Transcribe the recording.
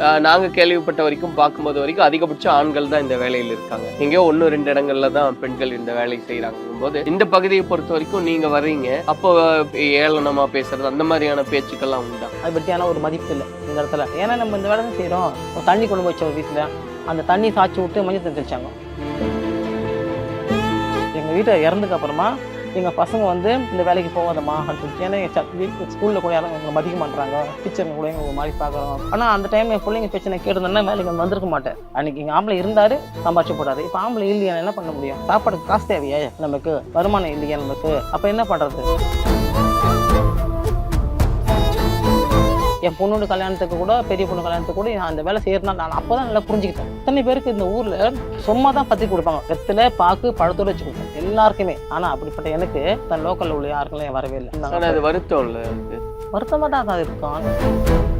நாங்கள் நாங்க கேள்விப்பட்ட வரைக்கும் பார்க்கும்போது வரைக்கும் அதிகபட்சம் ஆண்கள் தான் இந்த வேலையில் இருக்காங்க. எங்கேயோ ஒன்று ரெண்டு இடங்கள்ல தான் பெண்கள் இந்த வேலையை செய்யறாங்க போது இந்த பகுதியை பொறுத்த வரைக்கும் நீங்க வர்றீங்க. அப்போ ஏளனமா பேசுறது அந்த மாதிரியான பேச்சுக்கள்லாம் உண்டா? அது பற்றியான ஒரு மதிப்பு இல்லை இந்த இடத்துல. ஏன்னா நம்ம இந்த வேலை தான் செய்கிறோம் தண்ணி கொண்டு போய் வச்சோம் வீட்டில் அந்த தண்ணி சாய்ச்சி விட்டு மஞ்சள் தண்ணி தெளிச்சாங்க. எங்கள் வீட்டை இறந்ததுக்கு அப்புறமா எங்கள் பசங்க வந்து இந்த வேலைக்கு போகாதம்மா அப்படின்னு சொல்லிட்டு ஏன்னா எங்கள் ஸ்கூலில் கூட யாரும் எங்களை மதிக்க மாட்டாங்க டீச்சருங்க கூட எங்களை மாதிரி பார்க்குறோம். ஆனால் அந்த டைம் என் பிள்ளைங்க பிரச்சனை கேட்டிருந்தேன்னா வேலைக்கு வந்து வந்திருக்க மாட்டேன். அன்னைக்கு எங்கள் ஆம்பளை இருந்தார் சம்பாதிச்சு போட்டாரு. இப்போ ஆம்பளை இல்லையா? என்ன பண்ண முடியும்? சாப்பாடுக்கு காசு தேவையே நமக்கு? வருமானம் இல்லையா நமக்கு? அப்போ என்ன பண்ணுறது என் பொண்ணோட கல்யாணத்துக்கு கூட பெரிய பொண்ணு கல்யாணத்துக்கு கூட நான் அந்த வேலை செய்யறதுனால நான் அப்போ தான் நல்லா புரிஞ்சுக்கிட்டேன். இத்தனை பேருக்கு இந்த ஊரில் சும்மா தான் பற்றி கொடுப்பாங்க. வெத்தலை பாக்கு பழத்தோட வச்சு கொடுப்பேன் எல்லாருக்குமே. ஆனால் அப்படிப்பட்ட எனக்கு தன் லோக்கலில் உள்ள யாருக்கும் வரவே இல்லை. ஆனா அது வருத்தம் இல்ல வருத்தமாக தான் அது இருக்கும்